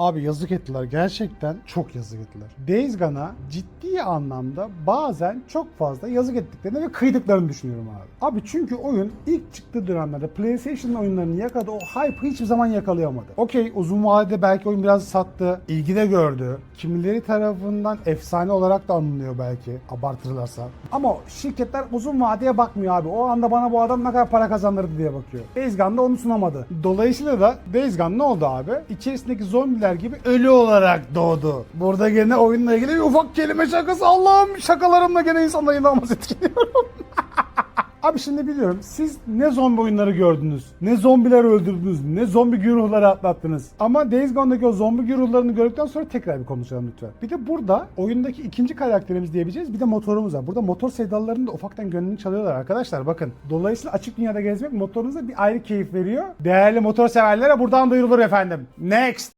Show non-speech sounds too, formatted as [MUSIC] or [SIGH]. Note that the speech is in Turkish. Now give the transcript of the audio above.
Abi yazık ettiler. Gerçekten çok yazık ettiler. Days Gone'a ciddi anlamda bazen çok fazla yazık ettiklerini ve kıydıklarını düşünüyorum abi. Abi çünkü oyun ilk çıktığı dönemlerde PlayStation oyunlarını yakaladı. O hype hiçbir zaman yakalayamadı. Okey uzun vadede belki oyun biraz sattı. ilgi de gördü. Kimileri tarafından efsane olarak da anılıyor belki. Abartırlarsa. Ama şirketler uzun vadeye bakmıyor abi. O anda bana bu adam ne kadar para kazandırdı diye bakıyor. Days Gone'da onu sunamadı. Dolayısıyla da Days Gone ne oldu abi? İçerisindeki zombiler gibi ölü olarak doğdu. Burada gene oyunla ilgili bir ufak kelime şakası. Allah'ım şakalarımla gene insanları inanılmaz etkiliyorum. [LAUGHS] Abi şimdi biliyorum siz ne zombi oyunları gördünüz, ne zombiler öldürdünüz, ne zombi güruhları atlattınız. Ama Days Gone'daki o zombi güruhlarını gördükten sonra tekrar bir konuşalım lütfen. Bir de burada oyundaki ikinci karakterimiz diyebileceğiz bir de motorumuz var. Burada motor sevdalılarının da ufaktan gönlünü çalıyorlar arkadaşlar bakın. Dolayısıyla açık dünyada gezmek motorunuza bir ayrı keyif veriyor. Değerli motor severlere buradan duyurulur efendim. Next!